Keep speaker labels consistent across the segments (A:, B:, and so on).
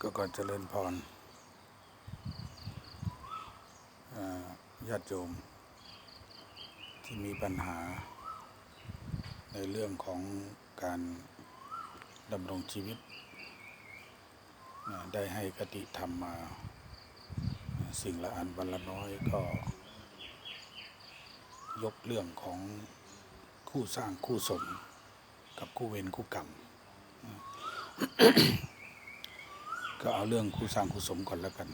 A: ก็ก่อนเจริญพรญาติโยม ที่มีปัญหา ในเรื่องของการดำรงชีวิต ได้ให้กติธรรมมา สิ่งละอันวันละน้อยก็ ยกเรื่องของคู่สร้างคู่สม กับคู่เวรคู่กรรม ก็เอาเรื่องคู่สร้างคู่สมก่อนแล้วกัน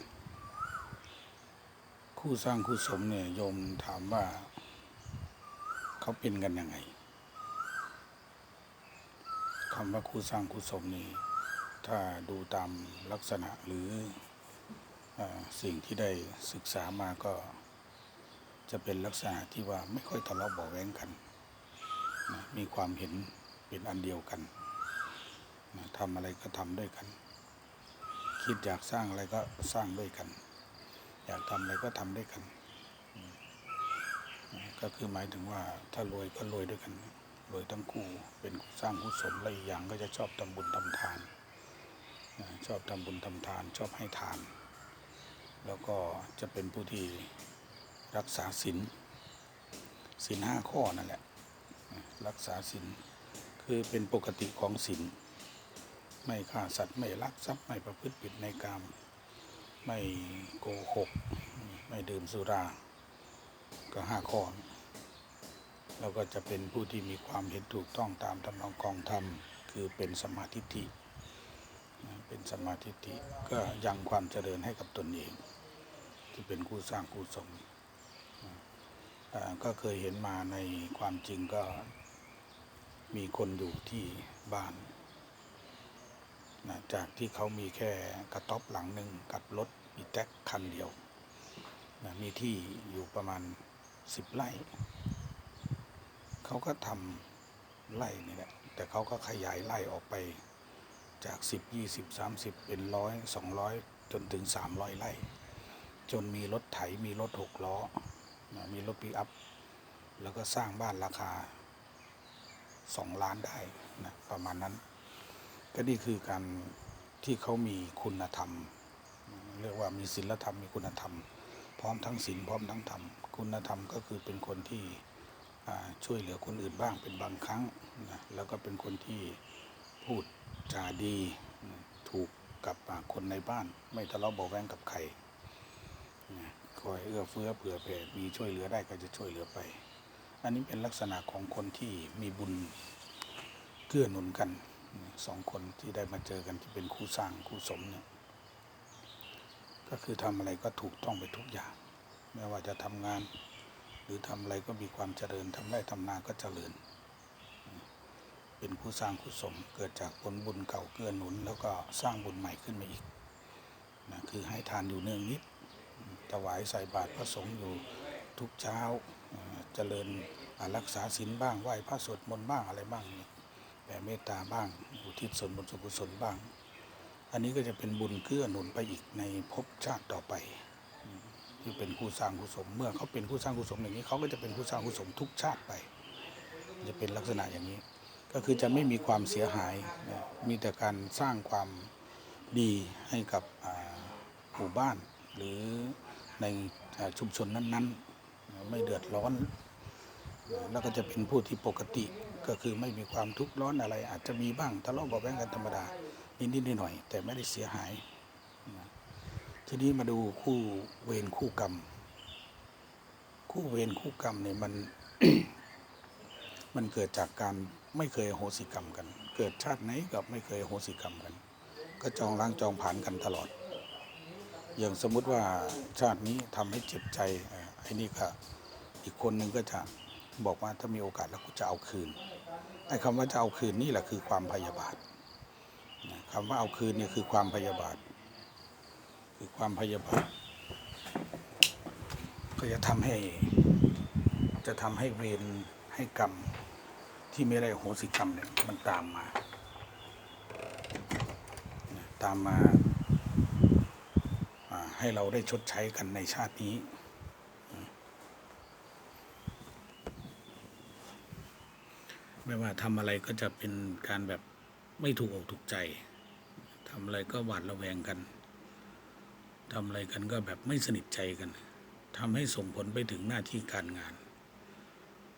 A: คู่สร้างคู่สมเนี่ยโยมถามว่าเขาเป็นกันยังไงคำว่าคู่สร้างคู่สมนี่ถ้าดูตามลักษณะหรืออสิ่งที่ได้ศึกษามาก็จะเป็นลักษณะที่ว่าไม่ค่อยทะเลาะเบาแว้งกันนะมีความเห็นเป็นอันเดียวกันนะทำอะไรก็ทำด้วยกัน คิดอยากสร้างอะไรก็สร้างด้วยกัน อยากทำอะไรก็ทำด้วยกัน ก็คือหมายถึงว่าถ้ารวยก็รวยด้วยกันรวยทั้งคู่เป็นสร้างคู่สมและอีกอย่างก็จะชอบทำบุญทำทาน ชอบทำบุญทำทาน ชอบให้ทาน แล้วก็จะเป็นผู้ที่รักษาศีลศีลห้าข้อนั่นแหละนะรักษาศีลคือเป็นปกติของศีล ไม่ฆ่าสัตว์ไม่ลักทรัพย์ไม่ประพฤติผิดในกามไม่โกหก ไม่ดื่มสุรา ก็ห้าข้อแล้วก็จะเป็นผู้ที่มีความเห็นถูกต้องตามทำนองกองธรรม คือเป็นสมาธิิเป็นสมาธิิก็ยังความเจริญให้กับตนเอง ที่เป็นคู่สร้างคู่สมอ่าก็เคยเห็นมาในความจริงก็มีคนอยู่ที่บ้าน นะจากที่เขามีแค่กระต๊อบหลังหนึ่งกับรถอีแท็กคันเดียวนะมีที่อยู่ประมาณสิบไร่ เขาก็ทำไร่นี่แหละ แต่เขาก็ขยายไร่ออกไปจากสิบยี่สิบสามสิบเป็นร้อยสองร้อยจนถึงสามร้อยไร่ จนมีรถไถมีรถหกล้อนะมีรถปิกอัพ แล้วก็สร้างบ้านราคาสองล้านได้นะประมาณนั้น ก็นี่คือการที่เขามีคุณธรรม เรียกว่ามีศีลธรรมมีคุณธรรม พร้อมทั้งศีลพร้อมทั้งธรรม คุณธรรมก็คือเป็นคนที่ช่วยเหลือคนอื่นบ้างเป็นบางครั้งนะแล้วก็เป็นคนที่พูดจาดีถูกกับคนในบ้าน ไม่ทะเลาะเบาแวงกับใครคอยเอื้อเฟื้อเผื่อแผ่มีช่วยเหลือได้ก็จะช่วยเหลือไป อันนี้เป็นลักษณะของคนที่มีบุญเกื้อหนุนกัน สองคนที่ได้มาเจอกันที่เป็นคู่สร้างคู่สมเนี่ยก็คือทำอะไรก็ถูกต้องไปทุกอย่าง ไม่ว่าจะทำงาน หรือทำอะไรก็มีความเจริญทำไร่ทำนาก็เจริญ เป็นคู่สร้างคู่สมเกิดจากผลบุญเก่าเกื้อหนุน แล้วก็สร้างบุญใหม่ขึ้นมาอีกนะคือให้ทานอยู่เนืองนิดถวายใส่บาตรพระสงฆ์อยู่ทุกเช้าเจริญรักษาศีลบ้างไหว้พระสวดมนต์บ้างอะไรบ้างเนี่ย แผ่เมตตาบ้าง อุทิศส่วนบุญส่วนกุศลบ้าง อันนี้ก็จะเป็นบุญเกื้อหนุนไปอีกในภพชาติต่อไปอืมที่เป็นคู่สร้างคู่สม เมื่อเขาเป็นคู่สร้างคู่สมอย่างนี้เขาก็จะเป็นคู่สร้างคู่สมทุกชาติไป จะเป็นลักษณะอย่างนี้ ก็คือจะไม่มีความเสียหาย มีแต่การสร้างความดีให้กับหมู่บ้าน หรือในชุมชนนั้น ๆ ไม่เดือดร้อน แล้วก็จะเป็นผู้ที่ปกติ ก็คือไม่มีความทุกข์ร้อนอะไร อาจจะมีบ้างทะเลาะเบาแว้งกันธรรมดา นิดๆหน่อยๆแต่ไม่ได้เสียหาย ทีนี้มาดูคู่เวรคู่กรรม คู่เวรคู่กรรมเนี่ยมันมันเกิดจากการไม่เคยโหสิกรรมกัน เกิดชาติไหนก็ไม่เคยโหสิกรรมกัน ก็จองล้างจองผ่านกันตลอด อย่างสมมุติว่าชาตินี้ทำให้เจ็บใจไอ้นี่ก็อีกคนหนึ่งก็จะบอกว่าถ้ามีโอกาสแล้วกูจะเอาคืน อ้คำว่าจะเอาคืนนี่แหละคือความพยาบาทคำว่าเอาคืนนี่คือความพยาบาท คือความพยาบาท ก็จะทำให้ จะทำให้เวรให้กรรมที่ไม่ได้โหสิกรรมเนี่ยมันตามมา ตามมาให้เราได้ชดใช้กันในชาตินี้ ไม่ว่าทำอะไรก็จะเป็นการแบบไม่ถูกอกถูกใจทำอะไรก็หวาดระแวงกันทำอะไรกันก็แบบไม่สนิทใจกันทำให้ส่งผลไปถึงหน้าที่การงาน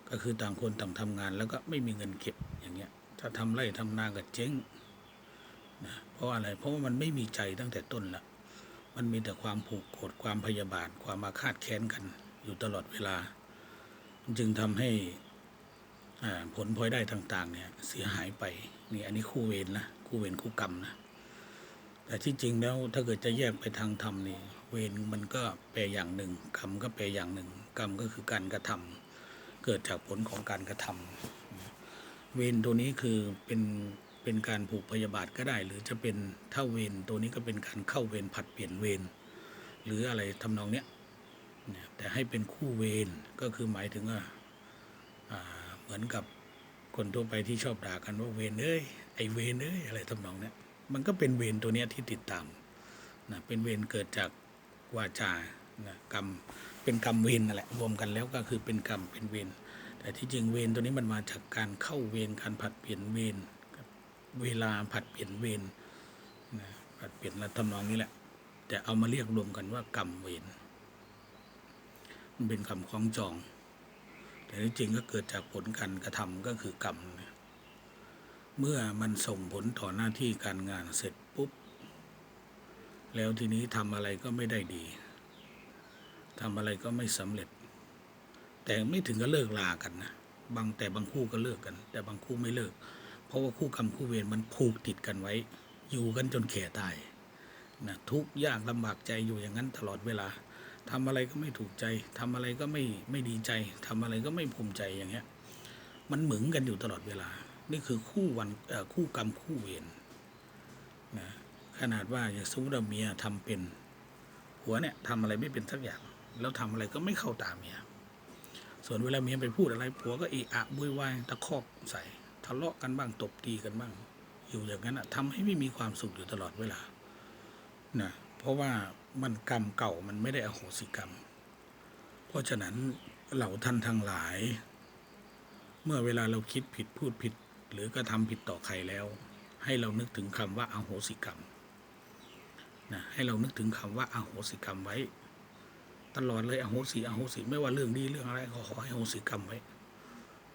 A: ก็คือต่างคนต่างทำงานแล้วก็ไม่มีเงินเก็บอย่างเงี้ยถ้าทำไร่ทำนาก็เจ๊งนะเพราะอะไรเพราะว่ามันไม่มีใจตั้งแต่ต้นละมันมีแต่ความผูกโกรธความพยาบาทความมาคาดแค้นกันอยู่ตลอดเวลา จึงทำให้ ผลพลอยได้ต่างๆ เนี่ยเสียหายไปนี่อันนี้คู่เวรนะคู่เวรคู่กรรมนะแต่ที่จริงแล้วถ้าเกิดจะแยกไปทางธรรมนี่เวรมันก็แปลอย่างหนึ่งกรรมก็แปลอย่างหนึ่ง กรรมก็คือการกระทำเกิดจากผลของการกระทำเวรตัวนี้คือเป็นเป็นการผูกพยาบาทก็ได้ หรือจะเป็นเท่าเวรตัวนี้ก็เป็นการเข้าเวรผัดเปลี่ยนเวรหรืออะไรทำนองเนี้ยแต่ให้เป็นคู่เวรก็คือหมายถึงว่า เหมือนกับคนทั่วไปที่ชอบด่ากันว่าเวรเอ้ยไอเวรเอ้ยอะไรทำนองเนี้ยมันก็เป็นเวรตัวเนี้ยที่ติดตามนะเป็นเวรเกิดจากวาจานะกรรมเป็นกรรมเวรนั่นแหละรวมกันแล้วก็คือเป็นกรรมเป็นเวรแต่ที่จริงเวรตัวนี้มันมาจากการเข้าเวรการผัดเปลี่ยนเวรเวลาผัดเปลี่ยนเวรนะผัดเปลี่ยนและทำนองนี้แหละ แต่เอามาเรียกรวมกันว่ากรรมเวรมันเป็นคำคล้องจอง แต่ที่จริงก็เกิดจากผลการกระทำก็คือกรรม เมื่อมันส่งผลต่อหน้าที่การงานเสร็จปุ๊บ แล้วทีนี้ทำอะไรก็ไม่ได้ดีทำอะไรก็ไม่สำเร็จ แต่ไม่ถึงกับเลิกลากันนะบางแต่บางคู่ก็เลิกกัน แต่บางคู่ไม่เลิก เพราะว่าคู่กรรมคู่เวรมันผูกติดกันไว้ อยู่กันจนแก่ตายนะทุกข์ยากลำบากใจอยู่อย่างนั้นตลอดเวลา ทำอะไรก็ไม่ถูกใจทำอะไรก็ไม่ไม่ดีใจทำอะไรก็ไม่ภูมิใจอย่างเงี้ย มันเหมือนกันอยู่ตลอดเวลา นี่คือคู่วันคู่กรรมคู่เวรนะขนาดว่าอย่างสมมติเมียทำเป็นผัวเนี่ยทำอะไรไม่เป็นสักอย่าง แล้วทำอะไรก็ไม่เข้าตามเมียส่วนเวลาเมียไปพูดอะไรผัวก็เอะอะบุยวายตะคอกใส่ทะเลาะกันบ้างตบตีกันบ้าง อยู่อย่างนั้นอะทำให้ไม่มีความสุขอยู่ตลอดเวลานะ เพราะว่ามันกรรมเก่ามันไม่ได้อโหสิกรรม เพราะฉะนั้นเหล่าท่านทั้งหลาย เมื่อเวลาเราคิดผิดพูดผิด หรือกระทำผิดต่อใครแล้ว ให้เรานึกถึงคำว่าอโหสิกรรมนะให้เรานึกถึงคำว่าอโหสิกรรมไว้ ตลอดเลยอโหสิอโหสิไม่ว่าเรื่องดีเรื่องอะไรขอขอให้อโหสิกรรมไว้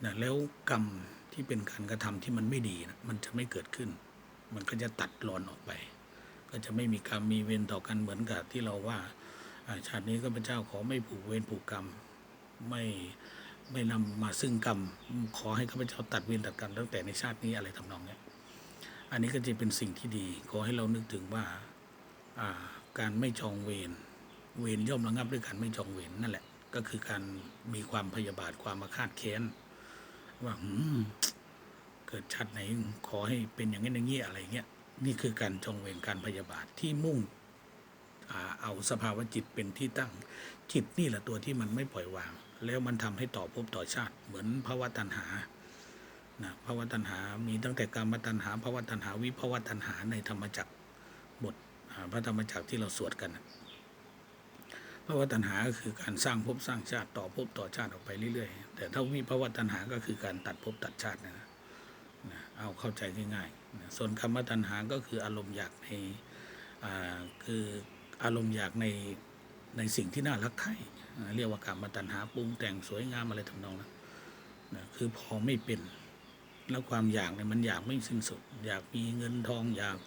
A: นะแล้วกรรมที่เป็นการกระทำที่มันไม่ดีนะมันจะไม่เกิดขึ้น มันก็จะตัดรอนออกไป ก็จะไม่มีกรรมมีเวรต่อกันเหมือนกับที่เราว่าชาตินี้ก็เป็นเจ้าขอไม่ผูกเวรผูกกรรมไม่ไม่นำมาซึ่งกรรม ขอให้ข้าพเจ้าตัดเวรตัดกรรมตั้งแต่ในชาตินี้อะไรทำนองเนี้ยอันนี้ก็จะเป็นสิ่งที่ดี ขอให้เรานึกถึงว่าการไม่จองเวรเวรย่อมระงับด้วยการไม่จองเวรนั่นแหละ ก็คือการมีความพยาบาทความมาคาดแค้นว่าเกิดชาติไหนขอให้เป็นอย่างนี้อย่างนี้อะไรเงี้ย นี่คือการจองเวรการพยาบาทที่มุ่งเอาสภาวะจิตเป็นที่ตั้ง จิตนี่แหละตัวที่มันไม่ปล่อยวาง แล้วมันทำให้ต่อภพต่อชาติ เหมือนภาวะตัณหานะภาวะตัณหามีตั้งแต่กรรมตัณหาภาวะตัณหาวิภาวะตัณหาในธรรมจักรบทพระธรรมจักรที่เราสวดกันภาวะตัณหาก็คือการสร้างภพสร้างชาติต่อภพต่อชาติออกไปเรื่อยๆ แต่ถ้าวิภาวะตัณหาก็คือการตัดภพตัดชาตินะนะเอาเข้าใจง่ายๆ ส่วนคำว่าตัณหาก็คืออารมณ์อยากในคืออารมณ์อยากในในสิ่งที่น่ารักใคร่เรียกว่ากรรมตัณหาปรุงแต่งสวยงามอะไรทำนองนั้นนะคือพอไม่เป็นแล้วความอยากเนี่ยมันอยากไม่สิ้นสุด อยากมีเงินทองอยาก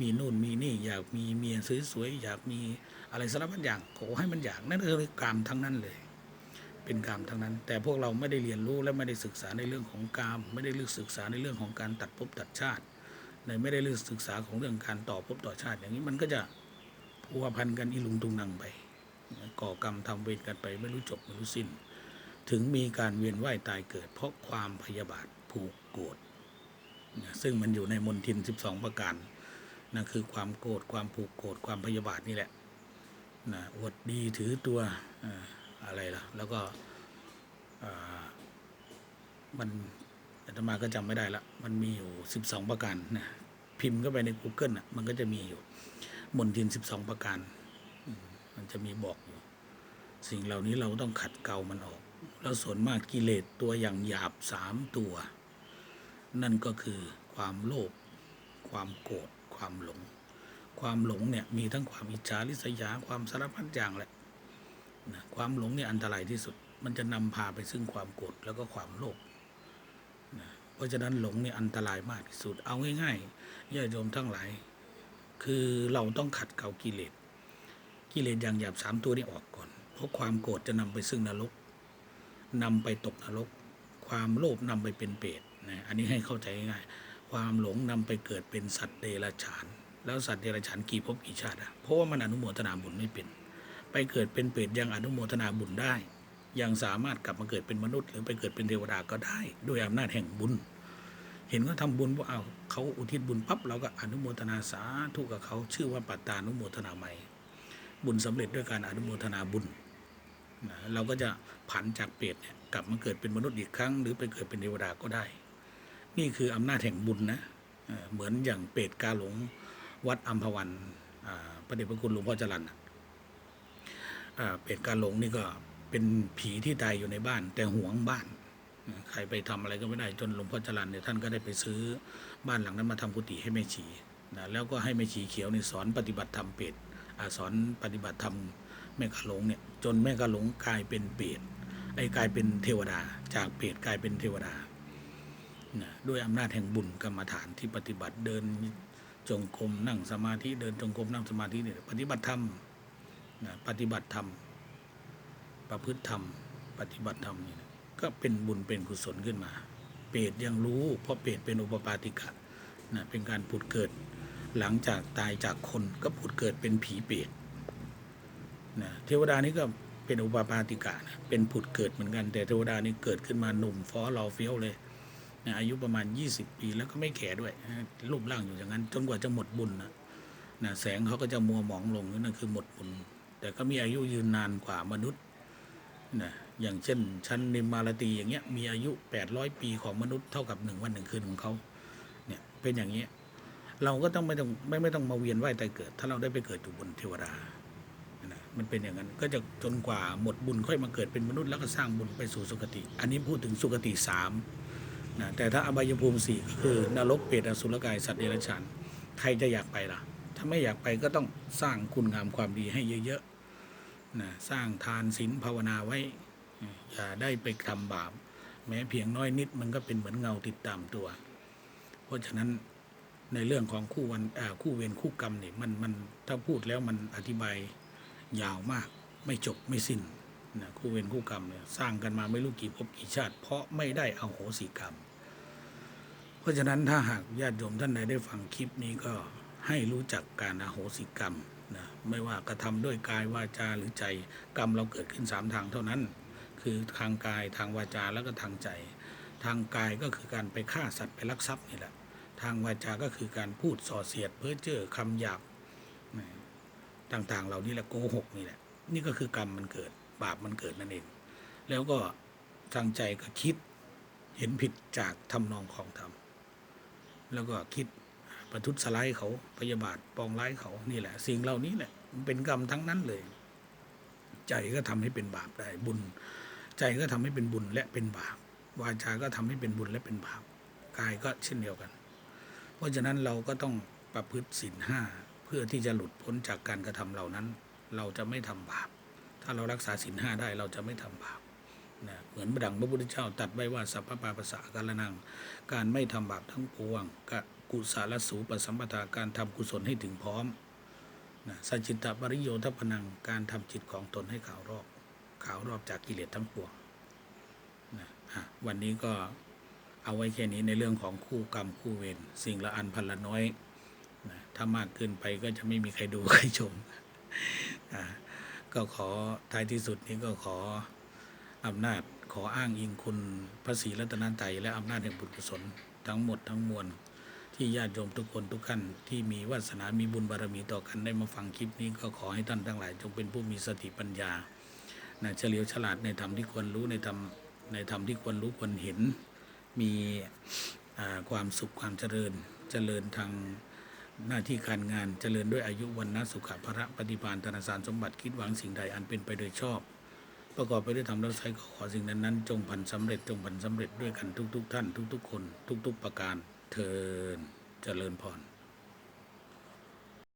A: มีนู่นมีนี่ อยากมีเมียสวยๆอยากมีอะไรสารพัดอย่างขอให้มันอยากนั่นคือกรรมทั้งนั้นเลย เป็นกรรมทั้งนั้น แต่พวกเราไม่ได้เรียนรู้และไม่ได้ศึกษาในเรื่องของกรรมไม่ได้เลือกศึกษาในเรื่องของการตัดภพตัดชาติ ในไม่ได้เลือกศึกษาของเรื่องการต่อภพต่อชาติ อย่างนี้มันก็จะพัวพันกันอีลุงตุงนังไป ก่อกรรมทำเวรกันไปไม่รู้จบไม่รู้สิ้น ถึงมีการเวียนว่ายตายเกิด เพราะความพยาบาทผูกโกรธซึ่งมันอยู่ในมนทิน 12 ประการนั่นคือความโกรธความผูกโกรธความพยาบาทนี่แหละนะอวดดีถือตัวอะไรล่ะ แล้วก็มัน อาตมาก็จำไม่ได้ละ มันมีอยู่สิบสองประการนะพิมพ์เข้าไปใน Google อะมันก็จะมีอยู่มนทินสิบสองประการ มันจะมีบอกอยู่ สิ่งเหล่านี้เราต้องขัดเกลามันออก แล้วส่วนมากกิเลสตัวอย่างหยาบสามตัว นั่นก็คือความโลภความโกรธความหลง ความหลงเนี่ยมีทั้งความอิจฉาริษยาความสารพัดอย่างแหละนะความหลงเนี่ยอันตรายที่สุด มันจะนำพาไปซึ่งความโกรธแล้วก็ความโลภ เพราะฉะนั้นหลงเนี่ยอันตรายมากที่สุด เอาง่ายๆญาติโยมทั้งหลาย คือเราต้องขัดเกลากิเลส กิเลสอย่างหยาบสามตัวนี้ออกก่อน เพราะความโกรธจะนำไปซึ่งนรกนำไปตกนรก ความโลภนำไปเป็นเปรตนะ อันนี้ให้เข้าใจง่ายๆความหลงนำไปเกิดเป็นสัตว์เดรัจฉาน แล้วสัตว์เดรัจฉานกี่ภพกี่ชาติอะเพราะว่ามันอนุโมทนาบุญไม่เป็น ไปเกิดเป็นเปรตยังอนุโมทนาบุญได้ ยังสามารถกลับมาเกิดเป็นมนุษย์ หรือไปเกิดเป็นเทวดาก็ได้ด้วยอำนาจแห่งบุญ เห็นเขาทำบุญว่าเอาเขาอุทิศบุญปั๊บเราก็อนุโมทนาสาธุกับเขาชื่อว่าปัตตานุโมทนาใหม่ บุญสำเร็จด้วยการอนุโมทนาบุญนะเราก็จะผันจากเปรตเนี่ยกลับมาเกิดเป็นมนุษย์อีกครั้ง หรือไปเกิดเป็นเทวดาก็ได้ นี่คืออำนาจแห่งบุญนะเหมือนอย่างเปรตกาหลงวัดอัมพวันพระเดชพระคุณหลวงพ่อจรันน่ะเปรตกาหลงนี่ก็ เป็นผีที่ตายอยู่ในบ้าน แต่หวงบ้านใครไปทำอะไรก็ไม่ได้จนหลวงพ่อจรันเนี่ยท่านก็ได้ไปซื้อบ้านหลังนั้นมาทำกุฏิให้แม่ชีนะแล้วก็ให้แม่ชีเขียวนี่สอนปฏิบัติธรรมเปรตอสอนปฏิบัติธรรมแม่กะหลงเนี่ยจนแม่กะหลงกลายเป็นเปรตไอ้กลายเป็นเทวดา จากเปรตกลายเป็นเทวดานะด้วยอำนาจแห่งบุญกรรมฐานที่ปฏิบัติเดินจงกรมนั่งสมาธิเดินจงกรมนั่งสมาธิเนี่ยปฏิบัติธรรมนะปฏิบัติธรรม ประพฤติธรรม ปฏิบัติธรรมนี่นะก็เป็นบุญเป็นกุศลขึ้นมา เปรตยังรู้ เพราะเปรตเป็นอุปปาติกะนะเป็นการผุดเกิด หลังจากตายจากคนก็ผุดเกิดเป็นผีเปรตนะเทวดานี่ก็เป็นอุปปาติกะนะเป็นผุดเกิดเหมือนกัน แต่เทวดานี่เกิดขึ้นมาหนุ่มฟ้อรอเฟี้ยวเลยนะอายุประมาณ 20 ปีแล้วก็ไม่แก่ด้วย รูปร่างอยู่อย่างนั้น จนกว่าจะหมดบุญนะนะแสงเขาก็จะมัวหมองลงนั่นคือหมดบุญ แต่ก็มีอายุยืนนานกว่ามนุษย์ นะอย่างเช่น ชั้นนิมมารตีอย่างเงี้ยมีอายุ 800 ปีของมนุษย์เท่ากับหนึ่งวันหนึ่งคืนของเขาเนี่ยเป็นอย่างเงี้ยเราก็ต้องไม่ต้องไม่ไม่ต้องมาเวียนว่ายตายเกิด ถ้าเราได้ไปเกิดอยู่บนเทวดานะมันเป็นอย่างนั้นก็จะจนกว่าหมดบุญค่อยมาเกิดเป็นมนุษย์แล้วก็สร้างบุญไปสู่สุคติ อันนี้พูดถึงสุคติสามนะแต่ถ้าอบายภูมิสี่คือนรกเปรตอสุรกายสัตว์เดรัจฉานใครจะอยากไปล่ะ ถ้าไม่อยากไปก็ต้องสร้างคุณงามความดีให้เยอะๆ นะสร้างทานศีลภาวนาไว้ อย่าได้ไปทำบาป แม้เพียงน้อยนิดมันก็เป็นเหมือนเงาติดตามตัว เพราะฉะนั้นในเรื่องของคู่วันคู่เวรคู่กรรมเนี่ยมันมันถ้าพูดแล้วมันอธิบายยาวมากไม่จบไม่สิ้นนะคู่เวรคู่กรรมเนี่ยสร้างกันมาไม่รู้กี่ภพกี่ชาติ เพราะไม่ได้เอาโหสิกรรม เพราะฉะนั้นถ้าหากญาติโยมท่านใดได้ฟังคลิปนี้ก็ให้รู้จักการอโหสิกรรม นะไม่ว่ากระทำด้วยกายวาจาหรือใจกรรมเราเกิดขึ้นสามทางเท่านั้น คือทางกายทางวาจาแล้วก็ทางใจ ทางกายก็คือการไปฆ่าสัตว์ไปลักทรัพย์นี่แหละทางวาจาก็คือการพูดส่อเสียดเพ้อเจ้อคำหยาบต่างๆ เหล่านี้แหละโกหกนี่แหละ นี่ก็คือกรรมมันเกิด บาปมันเกิดนั่นเอง แล้วก็ทางใจก็คิดเห็นผิดจากทำนองของธรรมแล้วก็คิด ประทุษร้ายเขาพยาบาทปองร้ายเขานี่แหละ สิ่งเหล่านี้แหละมันเป็นกรรมทั้งนั้นเลย ใจก็ทำให้เป็นบาปได้บุญ ใจก็ทำให้เป็นบุญและเป็นบาปวาจาก็ทำให้เป็นบุญและเป็นบาปกายก็เช่นเดียวกัน เพราะฉะนั้นเราก็ต้องประพฤติศีลห้าเพื่อที่จะหลุดพ้นจากการกระทำเหล่านั้น เราจะไม่ทำบาป ถ้าเรารักษาศีลห้าได้เราจะไม่ทำบาปนะเหมือนดังพระพุทธเจ้าตัดไว้ว่าสัพพะปาปะสะการนัง การไม่ทำบาปทั้งปวงกะ กุศลสูปสัมปทาการทำกุศลให้ถึงพร้อมนะสัจจิตตปริโยทัพนังการทำจิตของตนให้ขาวรอบขาวรอบจากกิเลสทั้งปวงนะอะวันนี้ก็เอาไว้แค่นี้ในเรื่องของคู่กรรมคู่เวรสิ่งละอันพันละน้อยนะถ้ามากเกินไปก็จะไม่มีใครดูใครชมอะก็ขอท้ายที่สุดนี้ก็ขออำนาจขออ้างอิงคุณพระศรีรัตนตรัยและอำนาจแห่งบุญกุศลทั้งหมดทั้งมวล ที่ญาติโยมทุกคนทุกท่านที่มีวาสนามีบุญบารมีต่อกันได้มาฟังคลิปนี้ก็ขอให้ท่านทั้งหลาย จงเป็นผู้มีสติปัญญานะเฉลียวฉลาดในธรรมที่ควรรู้ในธรรมในธรรมที่ควรรู้ควรเห็น มีความสุขความเจริญเจริญทางหน้าที่การงานเจริญด้วยอายุวันนะสุขภระปฏิภาณธนสารสมบัติคิดหวังสิ่งใดอันเป็นไปโดยชอบ ประกอบไปด้วยธรรมแล้วใช้ขอสิ่งนั้นนั้นจงพันสำเร็จจงพันสำเร็จด้วยกันทุก ๆ ท่าน ทุก ๆ คน ทุก ๆ ประการ เทินเจริญพร